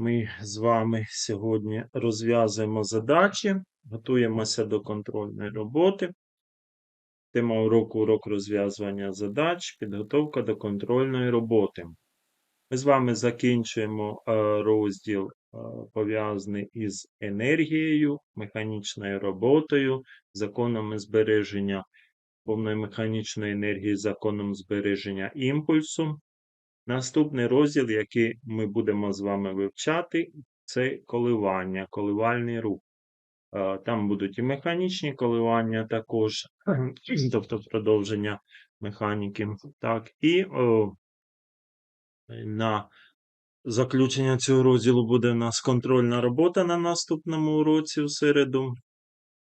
Ми з вами сьогодні розв'язуємо задачі, готуємося до контрольної роботи. Тема уроку урок розв'язування задач, підготовка до контрольної роботи. Ми з вами закінчуємо е, розділ, е, пов'язаний із енергією, механічною роботою, законами збереження повної механічної енергії, законом збереження імпульсу. Наступний розділ, який ми будемо з вами вивчати, це коливання, коливальний рух. Е, Там будуть і механічні коливання також, тобто продовження механіки. Так, і о, на заключення цього розділу буде у нас контрольна робота на наступному уроці в середу.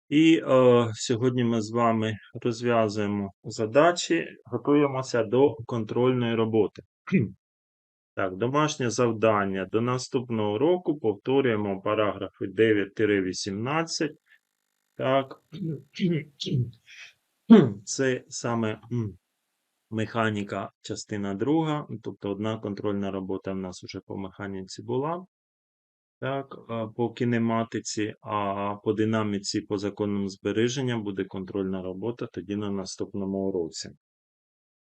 І е, сьогодні ми з вами розв'язуємо задачі, готуємося до контрольної роботи. Так, домашнє завдання. До наступного року повторюємо параграфи 9-18. Так. Це саме механіка, частина друга. Тобто одна контрольна робота в нас вже по механіці була. Так, по кінематиці, а по динаміці, по законам збереження буде контрольна робота тоді на наступному уроці.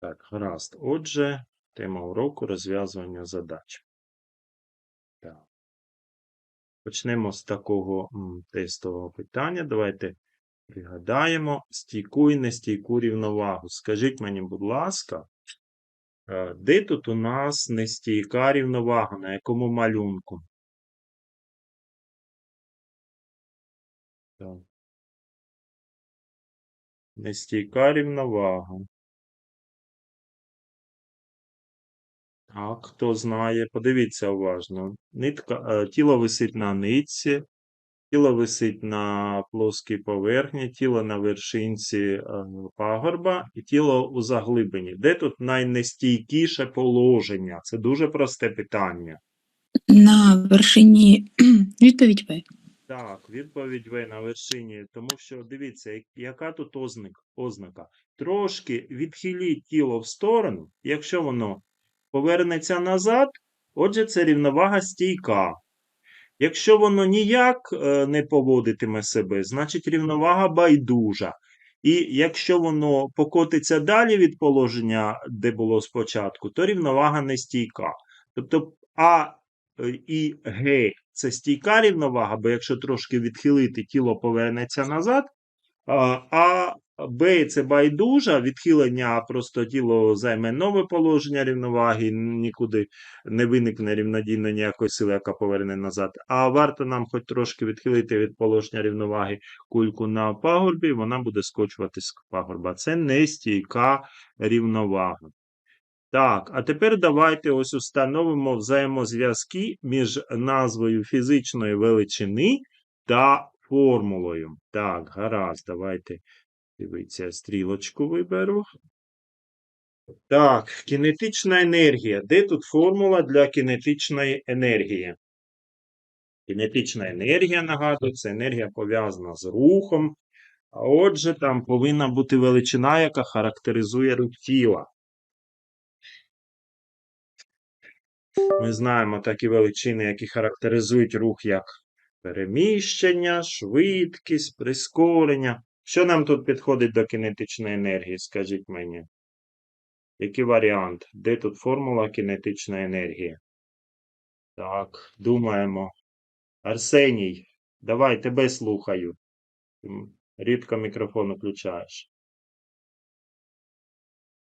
Так, гаразд. Отже, тема уроку розв'язування задач. Так. Почнемо з такого тестового питання. Давайте пригадаємо стійку і нестійку рівновагу. Скажіть мені, будь ласка, е, де тут у нас нестійка рівновага? На якому малюнку? Так. Нестійка рівновага. Так, хто знає, подивіться уважно. Нитка, е, тіло висить на нитці, тіло висить на плоскій поверхні, тіло на вершинці е, пагорба і тіло у заглибині. Де тут найнестійкіше положення? Це дуже просте питання. На вершині відповідь В. Так, відповідь В на вершині, тому що дивіться, яка тут ознак, ознака. Трошки відхиліть тіло в сторону, якщо воно повернеться назад, отже, це рівновага стійка. Якщо воно ніяк е, не поводитиме себе, значить рівновага байдужа. І якщо воно покотиться далі від положення, де було спочатку, то рівновага нестійка. Тобто А е, і Г це стійка рівновага, бо якщо трошки відхилити, тіло повернеться назад. А, Б це байдужа, відхилення просто тіло займе нове положення рівноваги, нікуди не виникне рівнодійно ніякої сили, яка поверне назад. А варто нам хоч трошки відхилити від положення рівноваги кульку на пагорбі, вона буде скочувати з пагорба. Це нестійка рівновага. Так, а тепер давайте ось установимо взаємозв'язки між назвою фізичної величини та формулою. Так, гаразд, давайте дивіться, стрілочку виберу. Так, кінетична енергія. Де тут формула для кінетичної енергії? Кінетична енергія, нагадую, це енергія пов'язана з рухом. А отже, там повинна бути величина, яка характеризує рух тіла. Ми знаємо такі величини, які характеризують рух як переміщення, швидкість, прискорення. Що нам тут підходить до кінетичної енергії, скажіть мені? Який варіант? Де тут формула кінетичної енергії? Так, думаємо. Арсеній, давай тебе слухаю. Рідко мікрофон включаєш.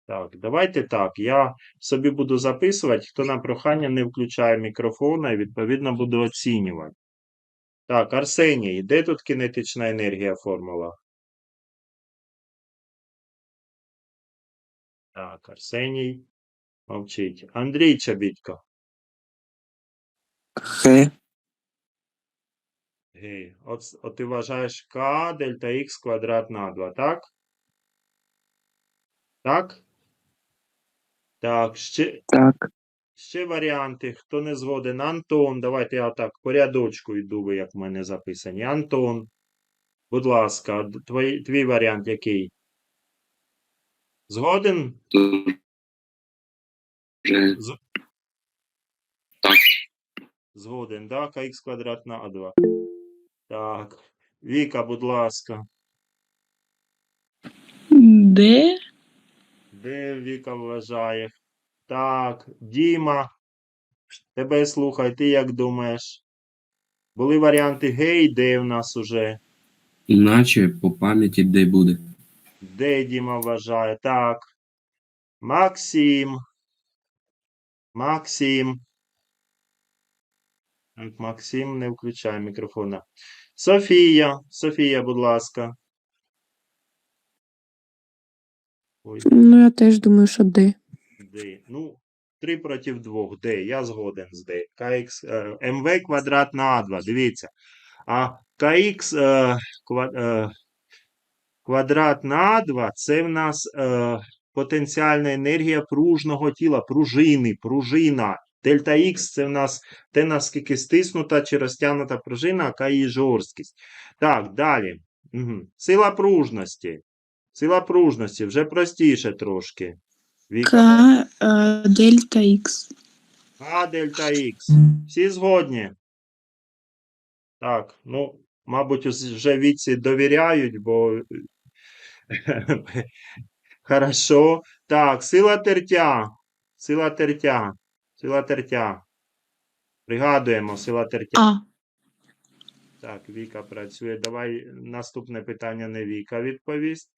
Так, давайте так. Я собі буду записувати, хто на прохання не включає мікрофона і відповідно буду оцінювати. Так, Арсеній, де тут кінетична енергія формула? Так, Арсеній мовчить. Андрій Чабітько. Х Гей, от, от ти вважаєш К дельта Х квадрат на 2, так? Так? Так, ще, так, ще варіанти. Хто не згоден? Антон, давайте я так по рядочку йду, ви як в мене записані. Антон, будь ласка, твій, твій варіант який? Згоден? З- так, Згоден, да? КХ квадрат на А2. Так. Віка, будь ласка. Де? Де Віка вважає? Так, Діма. Тебе слухай, ти як думаєш? Були варіанти Г і Д в нас уже. Іначе по пам'яті де буде. Де Діма вважає? Так. Максим. Максим. Так, Максим, не включай мікрофона. Софія. Софія, будь ласка. Ой, Ну, я теж думаю, що Д. Д. Ну, 3 проти 2. Д. Я згоден з Д. КХ, е, МВ квадрат на А2. Дивіться. А КХ е, ква, е, квадрат на А2 це в нас е, потенціальна енергія пружного тіла, пружини, пружина. Дельта Х це в нас те, наскільки стиснута чи розтягнута пружина, яка її жорсткість. Так, далі. Угу. Сила пружності. Сила пружності вже простіше трошки. Віка, К е, дельта Х. А дельта Х. Всі згодні? Так, ну, мабуть, вже віці довіряють, бо. Хорошо. Так, сила тертя. Сила тертя. Сила тертя. Пригадуємо, сила тертя. А. Так, Віка працює. Давай наступне питання не Віка відповість.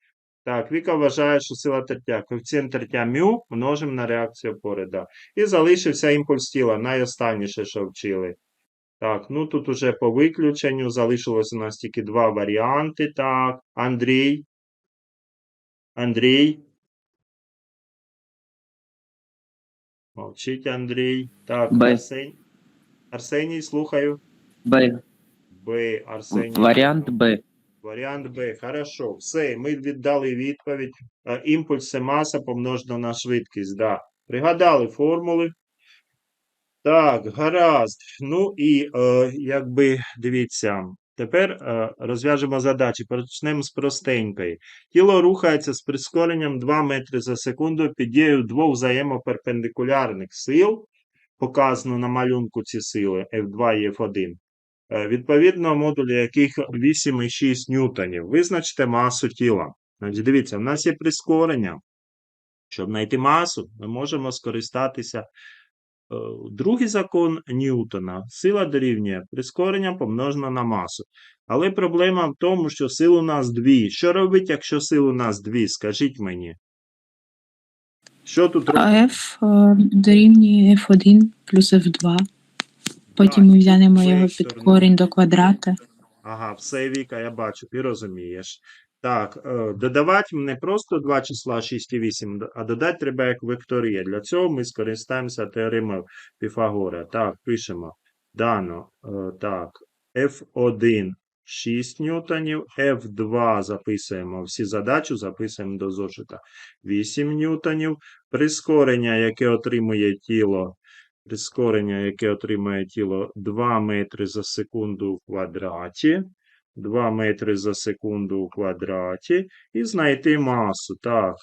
Так, Віка вважає, що сила тертя. Коефіцієнт тертя мю множимо на реакцію опори. Да. І залишився імпульс тіла. Найостанніше, що вчили. Так, ну тут уже по виключенню залишилось у нас тільки два варіанти. Так, Андрій. Андрій. Мовчить Андрій. Так, Б. Арсеній, слухаю. Б. Б. Арсеній. Варіант Б. Варіант Б. Хорошо. Все, ми віддали відповідь. Е, Імпульс це маса помножена на швидкість. Да. Пригадали формули. Так, гаразд. Ну і е, якби дивіться, тепер е, розв'яжемо задачі. Почнемо з простенької. Тіло рухається з прискоренням 2 метри за секунду під дією двох взаємоперпендикулярних сил. Показано на малюнку ці сили F2 і F1 е, відповідно модулі яких 8,6 ньютонів. Визначте масу тіла. Значить, дивіться, в нас є прискорення. Щоб знайти масу, ми можемо скористатися. е, Другий закон Ньютона. Сила дорівнює прискорення помножено на масу. Але проблема в тому, що сил у нас дві. Що робить, якщо сил у нас дві? Скажіть мені. Що тут робить? А F е, дорівнює F1 плюс F2. Потім ми взянемо його під корінь до квадрата. Ага, все, Віка, я бачу, ти розумієш. Так, е, додавати не просто два числа 6 і 8, а додати треба як векторія. Для цього ми скористаємося теоремою Піфагора. Так, пишемо. Дано. е, Так, F1 6 ньютонів, F2 записуємо всі задачу, записуємо до зошита 8 ньютонів. Прискорення, яке отримує тіло, прискорення, яке отримує тіло 2 метри за секунду у квадраті. 2 метри за секунду у квадраті. І знайти масу. Так.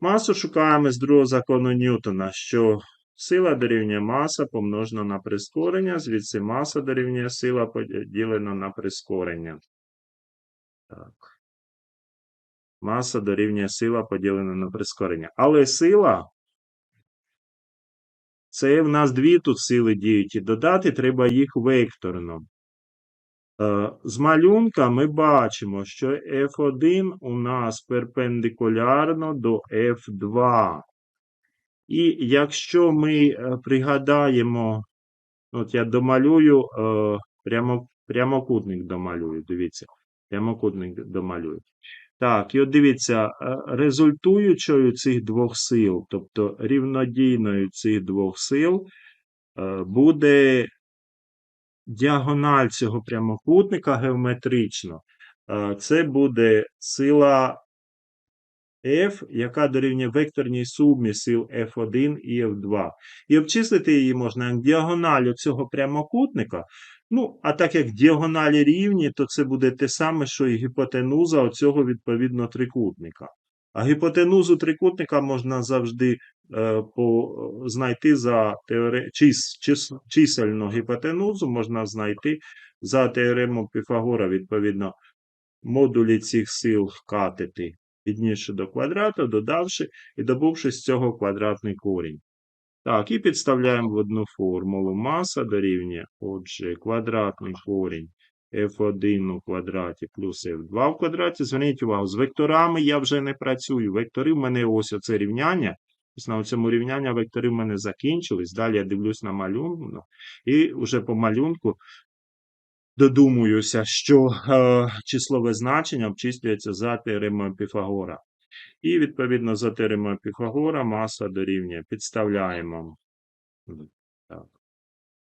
Масу шукаємо з другого закону Ньютона, що сила дорівнює маса помножена на прискорення, звідси маса дорівнює сила поділена на прискорення. Так. Маса дорівнює сила поділена на прискорення. Але сила це в нас дві тут сили діють, і додати треба їх векторно. Е, З малюнка ми бачимо, що F1 у нас перпендикулярно до F2. І якщо ми е, пригадаємо, от я домалюю, е, прямо, прямокутник домалюю, дивіться, прямокутник домалюю. Так, і от дивіться, е, результуючою цих двох сил, тобто рівнодійною цих двох сил, е, буде діагональ цього прямокутника геометрично. Е, Це буде сила F, яка дорівнює векторній сумі сил F1 і F2. І обчислити її можна як діагональ цього прямокутника. Ну, а так як діагоналі рівні, то це буде те саме, що і гіпотенуза оцього відповідно трикутника. А гіпотенузу трикутника можна завжди е, по, знайти за теоре... чис... чис... чисельну гіпотенузу, можна знайти за теоремою Піфагора, відповідно, модулі цих сил вкатити, піднісши до квадрату, додавши і добувши з цього квадратний корінь. Так, і підставляємо в одну формулу. Маса дорівнює, отже, квадратний корінь f1 у квадраті плюс f2 в квадраті. Зверніть увагу, з векторами я вже не працюю. Вектори в мене ось оце рівняння. На цьому рівняння вектори в мене закінчились. Далі я дивлюсь на малюнок. І вже по малюнку додумуюся, що е, числове значення обчислюється за теоремою Піфагора. І, відповідно, за теоремою Піфагора маса дорівнює. Підставляємо так,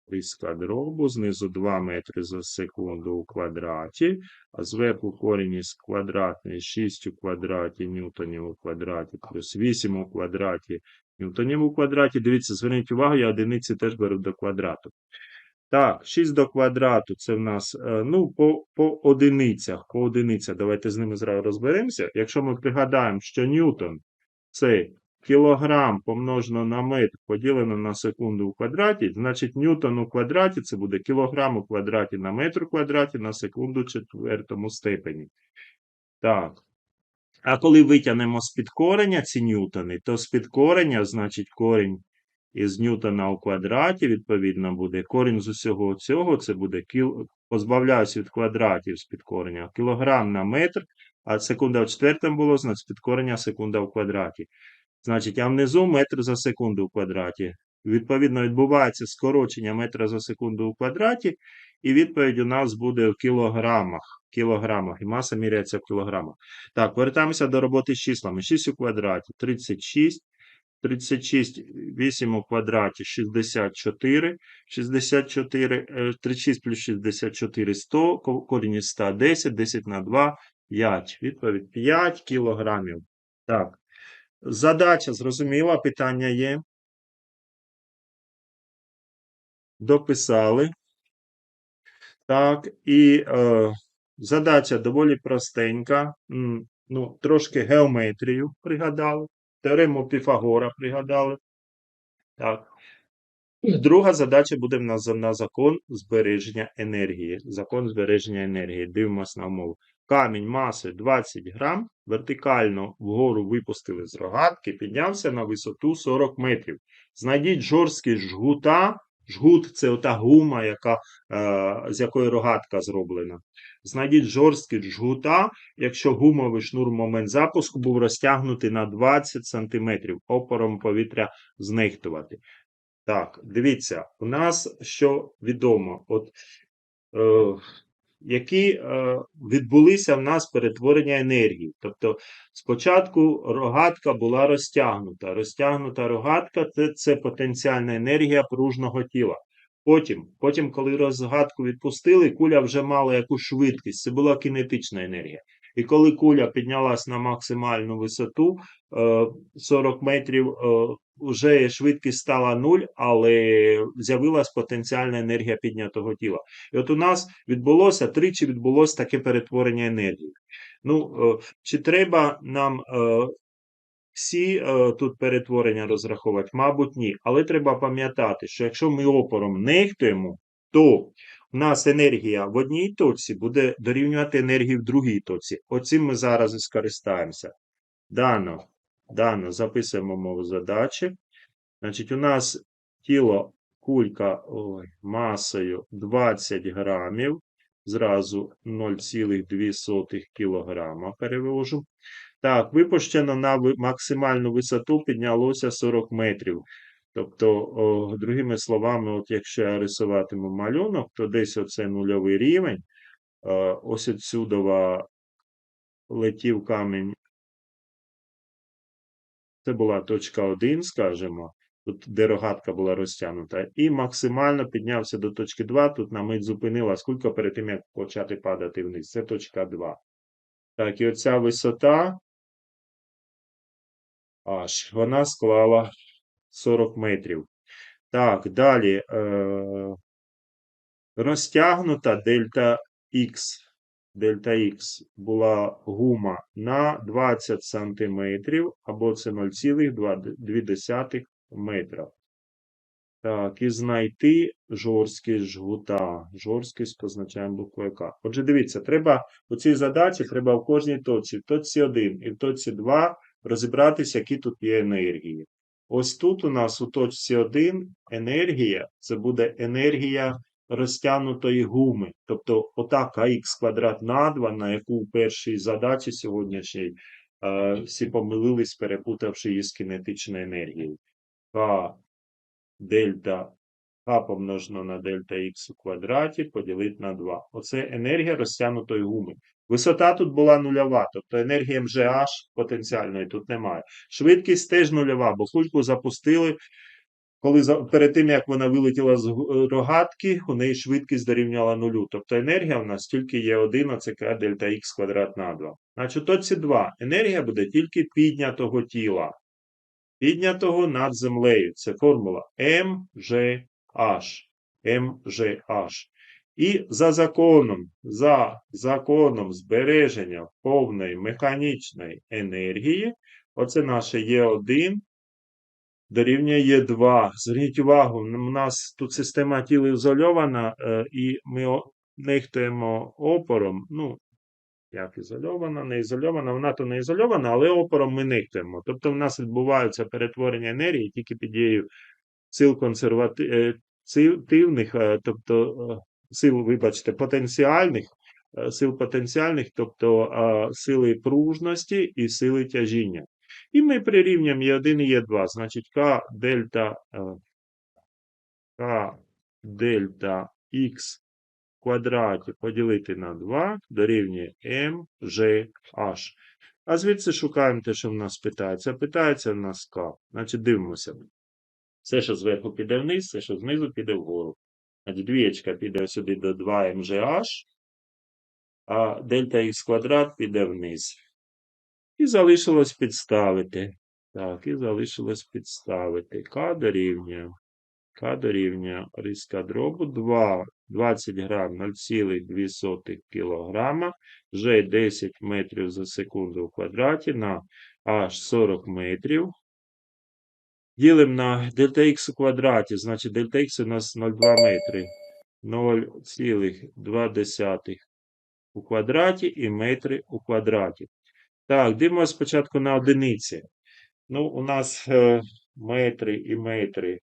різка дробу, знизу 2 метри за секунду у квадраті, а зверху корінь із квадратний 6 у квадраті ньютонів у квадраті, плюс 8 у квадраті ньютонів у квадраті. Дивіться, зверніть увагу, я одиниці теж беру до квадрату. Так, 6 до квадрату це в нас, е, ну, по, по одиницях, по одиницях. Давайте з ними зразу розберемося. Якщо ми пригадаємо, що ньютон це кілограм помножено на метр поділено на секунду у квадраті, значить ньютон у квадраті це буде кілограм у квадраті на метр у квадраті на секунду четвертому степені. Так. А коли витягнемо з підкорення ці ньютони, то з підкорення, значить, корінь із ньютона у квадраті, відповідно, буде корінь з усього цього, це буде кіл... позбавляюсь від квадратів з підкорення, кілограм на метр, а секунда в четвертому було, значить, підкорення секунда в квадраті. Значить, а внизу метр за секунду в квадраті. Відповідно, відбувається скорочення метра за секунду у квадраті, і відповідь у нас буде в кілограмах. кілограмах, і маса міряється в кілограмах. Так, повертаємося до роботи з числами. 6 у квадраті 36. 36, 8 у квадраті 64, 64, е, 36 плюс 64 100, корінь із 100 10, 10 на 2 5. Відповідь 5 кілограмів. Так. Задача зрозуміла, питання є. Дописали. Так, і е, задача доволі простенька. Ну, трошки геометрію пригадали. Теорему Піфагора пригадали. Так. Друга задача буде в нас на закон збереження енергії. Закон збереження енергії. Дивимось на умову. Камінь маси 20 грам, вертикально вгору випустили з рогатки, піднявся на висоту 40 метрів. Знайдіть жорсткість жгута. Жгут це ота гума, яка, е, з якої рогатка зроблена. Знайдіть жорсткість жгута, якщо гумовий шнур в момент запуску був розтягнутий на 20 см, опором повітря знехтувати. Так, дивіться, у нас що відомо, от, е, які е, відбулися в нас перетворення енергії. Тобто, спочатку рогатка була розтягнута. Розтягнута рогатка це, це потенціальна енергія пружного тіла. Потім, потім, коли розгадку відпустили, куля вже мала якусь швидкість. Це була кінетична енергія. І коли куля піднялась на максимальну висоту 40 метрів, е, вже швидкість стала 0, але з'явилась потенціальна енергія піднятого тіла. І от у нас відбулося тричі відбулося таке перетворення енергії. Ну, е, чи треба нам е, всі е, тут перетворення розраховувати? Мабуть, ні. Але треба пам'ятати, що якщо ми опором нехтуємо, то у нас енергія в одній точці буде дорівнювати енергії в другій точці. Оцим ми зараз і скористаємося. Дано, дано, записуємо мову задачі. Значить, у нас тіло кулька ой, масою 20 грамів. Зразу 0,2 кілограма перевожу. Так, випущено на максимальну висоту піднялося 40 метрів. Тобто, о, другими словами, от якщо я рисуватиму малюнок, то десь оце нульовий рівень. Е, Ось відсюдова летів камінь. Це була точка 1, скажімо, тут де рогатка була розтягнута, і максимально піднявся до точки 2. Тут на мить зупинила скільки перед тим, як почати падати вниз. Це точка 2. Так, і оця висота аж вона склала 40 метрів. Так, далі е, розтягнута дельта Х. дельта Х була гума на 20 см, або це 0,2 метра. Так, і знайти жорсткість жгута. Жорсткість позначаємо буквою К. Отже, дивіться, треба у цій задачі треба в кожній точці, в точці 1 і в точці 2 розібратися, які тут є енергії. Ось тут у нас у точці 1 енергія це буде енергія розтягнутої гуми. Тобто ота КХ квадрат на 2, на яку у першій задачі сьогоднішній е, всі помилились, перепутавши її з кінетичною енергією. К дельта К помножено на дельта Х у квадраті поділити на 2. Оце енергія розтягнутої гуми. Висота тут була нульова, тобто енергія МЖH потенціальної тут немає. Швидкість теж нульова, бо кульку запустили, коли перед тим, як вона вилетіла з рогатки, у неї швидкість дорівняла нулю. Тобто енергія в нас тільки є 1, оце К дельта Х квадрат на 2. Значить, точці 2 енергія буде тільки піднятого тіла піднятого над землею. Це формула МЖH. МЖH. І за законом, за законом збереження повної механічної енергії, оце наше Є1 дорівнює Є2. Зверніть увагу, у нас тут система тіла ізольована, е, і ми нехтуємо опором. Ну, як ізольована, не ізольована, вона то не ізольована, але опором ми нехтуємо. Тобто в нас відбуваються перетворення енергії тільки під дією сил консервативних, е, тобто е, сил, вибачте, потенціальних, сил потенціальних, тобто сили пружності і сили тяжіння. І ми прирівнюємо Є1 і Є2, значить К дельта, е, К дельта Х квадраті поділити на 2 дорівнює МЖH. А звідси шукаємо те, що в нас питається. Питається в нас К. Значить, дивимося. Все, що зверху піде вниз, все, що знизу піде вгору. Значить, двієчка піде сюди до 2 МЖH, а дельта Х квадрат піде вниз. І залишилось підставити. Так, і залишилось підставити. К дорівнює. К дорівнює риска дробу 2, 20 грам 0,2 кілограма, Ж 10 метрів за секунду в квадраті на аж 40 метрів. Ділимо на дельта х у квадраті, значить дельта х у нас 0,2 метри. 0,2 у квадраті і метри у квадраті. Так, дивимося спочатку на одиниці. Ну, у нас е, метри і метри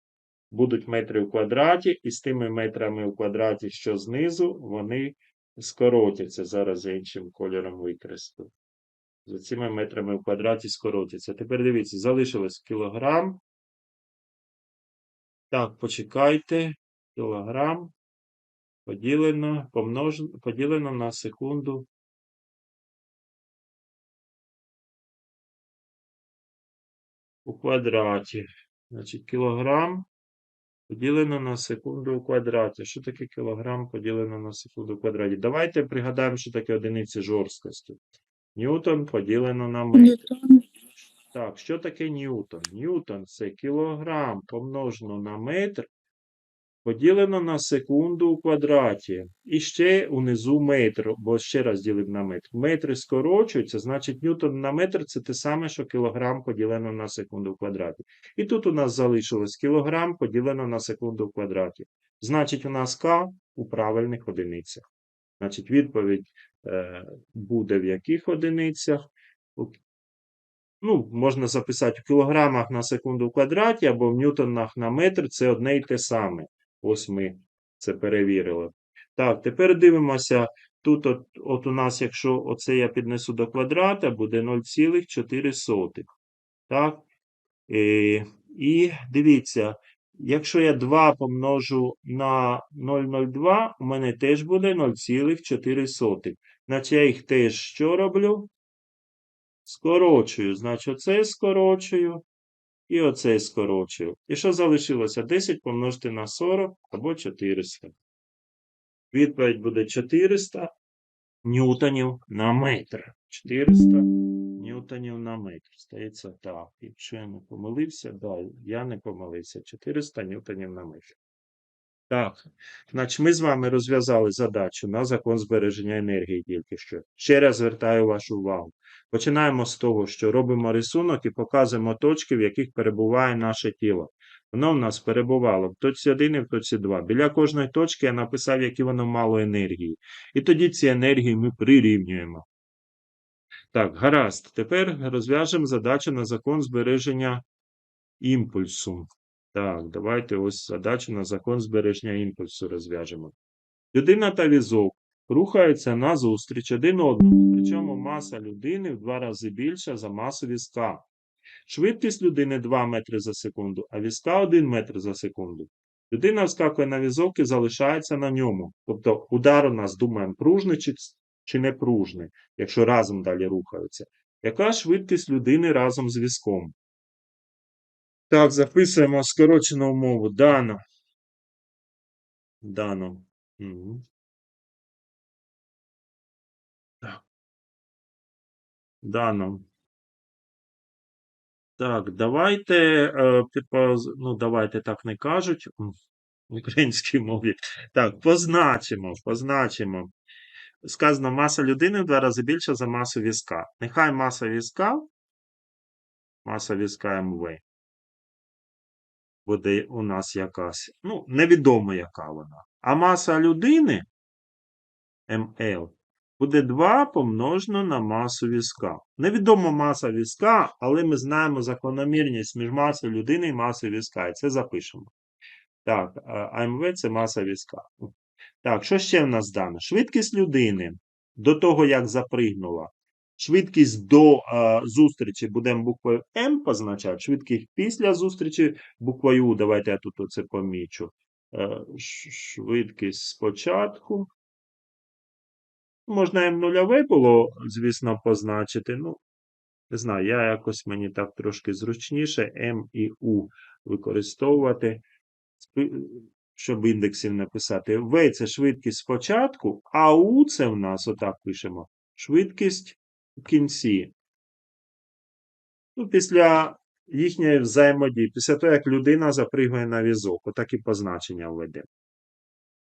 будуть метри у квадраті, і з тими метрами у квадраті, що знизу, вони скоротяться. Зараз іншим кольором викреслю. За цими метрами у квадраті скоротяться. Тепер дивіться, залишилось кілограм. Так, почекайте. Кілограм поділено, помножено, поділено на секунду. У квадраті. Значить, кілограм поділено на секунду у квадраті. Що таке кілограм поділено на секунду у квадраті? Давайте пригадаємо, що таке одиниці жорсткості. Ньютон поділено на метр. Ньютон. Так, що таке ньютон? Ньютон це кілограм помножено на метр, поділено на секунду у квадраті. І ще унизу метр, бо ще раз ділимо на метр. Метри скорочуються, значить ньютон на метр це те саме, що кілограм поділено на секунду в квадраті. І тут у нас залишилось кілограм поділено на секунду в квадраті. Значить, у нас К у правильних одиницях. Значить, відповідь е, буде в яких одиницях? Ну, можна записати в кілограмах на секунду в квадраті або в ньютонах на метр, це одне й те саме. Ось ми це перевірили. Так, тепер дивимося. Тут от, от у нас, якщо оце я піднесу до квадрата, буде 0,4. Так? Е, і дивіться, якщо я 2 помножу на 0,02, у мене теж буде 0,4. Значить, я їх теж що роблю? Скорочую. Значить, оце скорочую і оцей скорочую. І що залишилося? 10 помножити на 40 або 400. Відповідь буде 400 ньютонів на метр. 400 ньютонів на метр. Стається так. Якщо я не помилився, да, я не помилився. 400 ньютонів на метр. Так, значить, ми з вами розв'язали задачу на закон збереження енергії тільки що. Ще раз звертаю вашу увагу. Починаємо з того, що робимо рисунок і показуємо точки, в яких перебуває наше тіло. Воно в нас перебувало в точці 1 і в точці 2. Біля кожної точки я написав, які воно мало енергії. І тоді ці енергії ми прирівнюємо. Так, гаразд. Тепер розв'яжемо задачу на закон збереження імпульсу. Так, давайте ось задачу на закон збереження імпульсу розв'яжемо. Людина та візок рухаються назустріч один одному, причому маса людини в два рази більша за масу візка. Швидкість людини 2 метри за секунду, а візка 1 метр за секунду. Людина вскакує на візок і залишається на ньому. Тобто удар у нас, думаємо, пружний чи, чи не пружний, якщо разом далі рухаються. Яка швидкість людини разом з візком? Так, записуємо скорочену умову. Дано. Дано. Мгм. Так. Дано. Так, давайте, е, ну, давайте так не кажуть в українській мові. Так, позначимо, позначимо. Сказано, маса людини в два рази більша за масу візка. Нехай маса візка, маса візка МВ буде у нас якась, ну, невідомо яка вона. А маса людини МЛ буде 2 помножено на масу візка. Невідома маса візка, але ми знаємо закономірність між масою людини і масою візка. І це запишемо. Так, АМВ це маса візка. Так, що ще в нас дано? Швидкість людини до того, як запригнула. Швидкість до е, зустрічі будемо буквою М позначати. Швидкість після зустрічі буквою У. Давайте я тут оце помічу. Е, швидкість спочатку. Можна М нульове було, звісно, позначити. Ну, не знаю, я якось мені так трошки зручніше М і У використовувати, щоб індексів написати. В це швидкість спочатку, а У це в нас, отак пишемо, швидкість в кінці. Ну, після їхньої взаємодії, після того, як людина запригує на візок, отак і позначення введемо.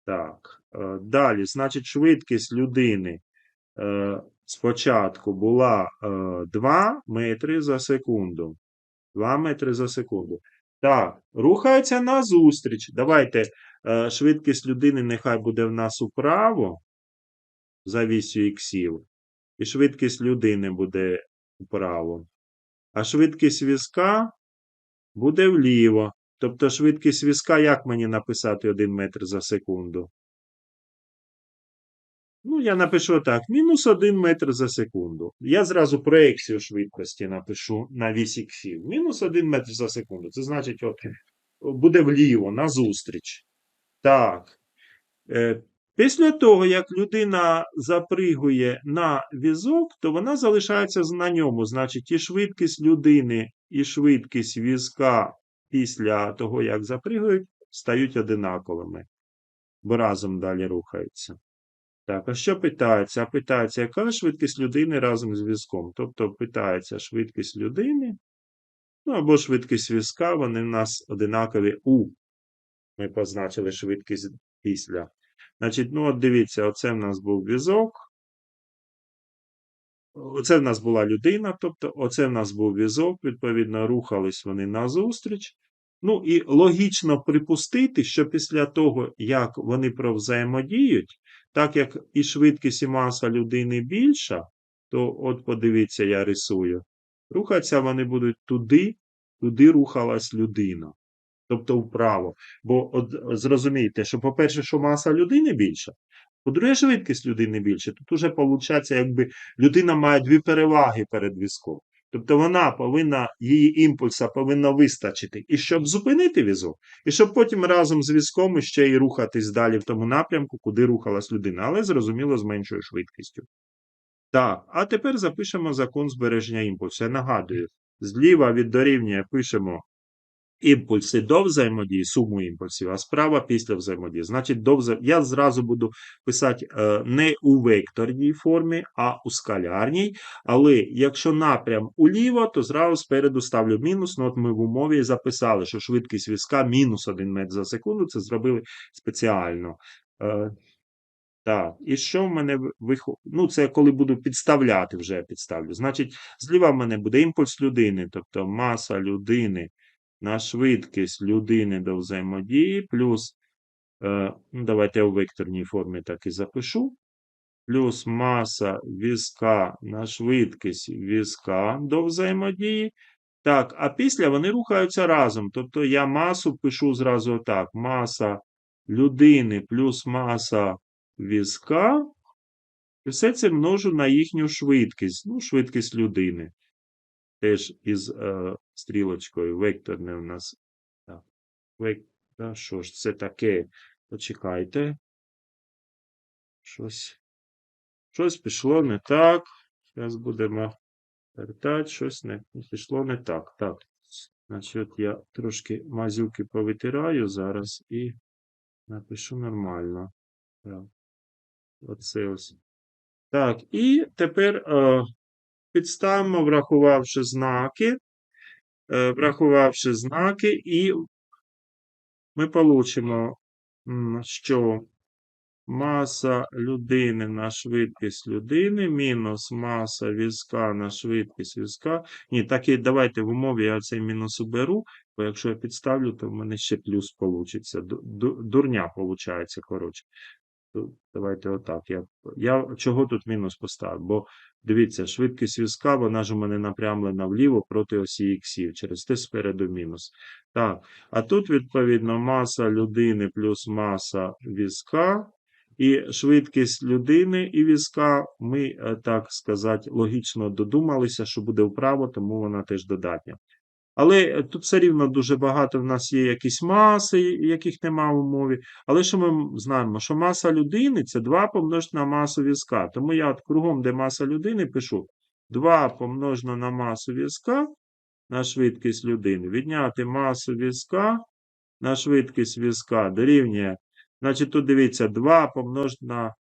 Так, е, далі, значить, швидкість людини е, спочатку була е, 2 метри за секунду. 2 метри за секунду. Так, рухається назустріч. Давайте е, швидкість людини нехай буде в нас управо за вісю іксів. І швидкість людини буде вправо. А швидкість візка буде вліво. Тобто швидкість візка, як мені написати 1 метр за секунду? Ну, я напишу так: мінус 1 метр за секунду. Я зразу проекцію швидкості напишу на вісь іксів. Мінус 1 метр за секунду. Це значить, от, буде вліво, назустріч. Так. Після того, як людина запригує на візок, то вона залишається на ньому. Значить, і швидкість людини, і швидкість візка після того, як запригують, стають одинаковими, бо разом далі рухаються. Так, а що питається? А питається, яка швидкість людини разом з візком? Тобто питається швидкість людини, ну або швидкість візка, вони в нас одинакові у. Ми позначили швидкість після. Значить, ну от дивіться, оце в нас був візок. Оце в нас була людина, тобто оце в нас був візок, відповідно, рухались вони назустріч. Ну і логічно припустити, що після того, як вони провзаємодіють, так як і швидкість і маса людини більша, то от подивіться, я рисую. Рухатися вони будуть туди, туди рухалась людина. Тобто вправо. Бо от зрозумійте, що, по-перше, що маса людини більша, по-друге, швидкість людини більше. Тут уже виходить, якби людина має дві переваги перед візком. Тобто вона повинна, її імпульса повинна вистачити і щоб зупинити візок, і щоб потім разом з візком ще й рухатись далі в тому напрямку, куди рухалась людина, але зрозуміло з меншою швидкістю. Так, а тепер запишемо закон збереження імпульсу. Я нагадую, зліва від дорівнює пишемо імпульси до взаємодії, суму імпульсів, а справа після взаємодії. Значить, до вза... я зразу буду писати е, не у векторній формі, а у скалярній. Але якщо напрям уліво, то зразу спереду ставлю мінус. Ну, от ми в умові записали, що швидкість візка мінус 1 метр за секунду. Це зробили спеціально. Е, так, і що в мене виходить? Ну, це коли буду підставляти, вже підставлю. Значить, зліва в мене буде імпульс людини, тобто маса людини на швидкість людини до взаємодії, плюс, е, ну, давайте я у векторній формі так і запишу, плюс маса візка на швидкість візка до взаємодії. Так, а після вони рухаються разом. Тобто я масу пишу зразу так: маса людини плюс маса візка. І все це множу на їхню швидкість. Ну, швидкість людини. Теж із е, стрілочкою. Векторне у нас. Так. Що ж це таке? Почекайте. Щось. Щось пішло не так. Зараз будемо вертати. Щось не пішло не так. Так. Значить, я трошки мазюки повитираю зараз і напишу нормально. Так. Оце ось. Так, і тепер е, підставимо, врахувавши знаки. Е, врахувавши знаки, і ми получимо, що маса людини на швидкість людини мінус маса візка на швидкість візка. Ні, так і давайте в умові я цей мінус уберу, бо якщо я підставлю, то в мене ще плюс получиться. Ду- ду- Дурня получається, коротше. Давайте отак. Я, я чого тут мінус поставив? Бо дивіться, швидкість візка, вона ж у мене напрямлена вліво проти осі іксів, через те спереду мінус. Так, а тут, відповідно, маса людини плюс маса візка. І швидкість людини і візка, ми, е, так сказати, логічно додумалися, що буде вправо, тому вона теж додатня. Але е, тут все рівно дуже багато в нас є якісь маси, яких нема в умові. Але що ми знаємо? Що маса людини це 2 помножити на масу візка. Тому я от кругом, де маса людини, пишу 2 помножено на масу візка на швидкість людини. Відняти масу візка на швидкість візка дорівнює. Значить, тут дивіться, 2 помножити на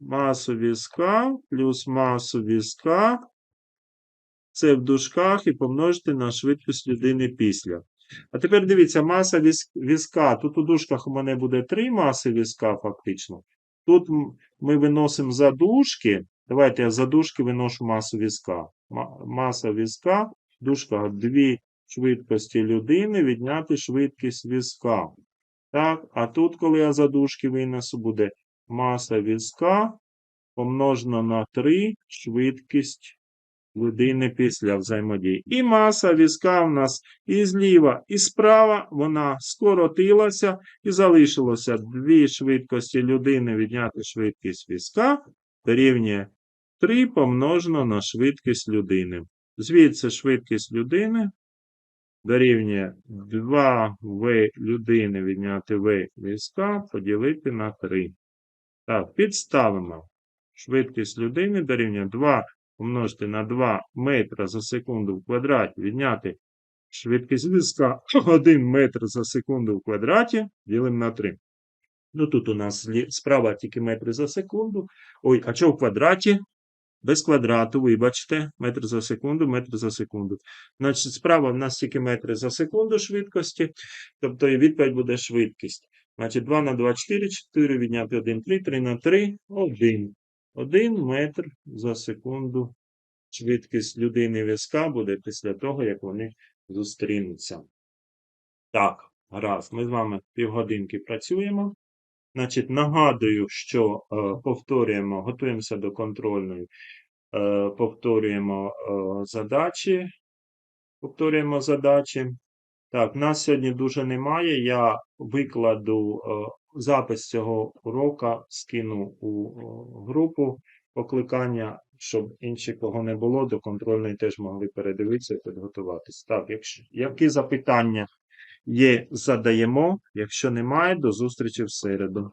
масу візка плюс масу візка. Це в дужках і помножити на швидкість людини після. А тепер дивіться, маса візка. Тут у дужках у мене буде 3 маси візка, фактично. Тут ми виносимо за дужки. Давайте я за дужки виношу масу візка. Маса візка, в дужках 2 швидкості людини відняти швидкість візка. Так, а тут, коли я за дужки винесу, буде маса візка помножено на 3 швидкість людини після взаємодії. І маса візка в нас і зліва, і справа вона скоротилася і залишилося дві швидкості людини відняти швидкість візка дорівнює 3 помножено на швидкість людини. Звідси швидкість людини дорівнює 2v людини відняти v візка поділити на 3. Так, підставимо. Швидкість людини дорівнює 2 помножити на 2 метра за секунду в квадраті, відняти швидкість візка 1 метр за секунду в квадраті, ділимо на 3. Ну тут у нас справа тільки метри за секунду. Ой, а що в квадраті? Без квадрату, вибачте, метр за секунду, метр за секунду. Значить, справа в нас тільки метри за секунду швидкості, тобто і відповідь буде швидкість. Значить, 2 на 2, 4, 4 відняти 1, 3, 3 на 3, 1. 1 метр за секунду швидкість людини візка буде після того, як вони зустрінуться. Так, гаразд, ми з вами півгодинки працюємо. Значить, нагадую, що е, повторюємо, готуємося до контрольної, е, повторюємо е, задачі. Повторюємо задачі. Так, нас сьогодні дуже немає. Я викладу е, запис цього урока, скину у е, групу покликання, щоб інші, кого не було, до контрольної теж могли передивитися і підготуватись. Так, якщо які запитання є, задаємо. Якщо немає, до зустрічі в середу.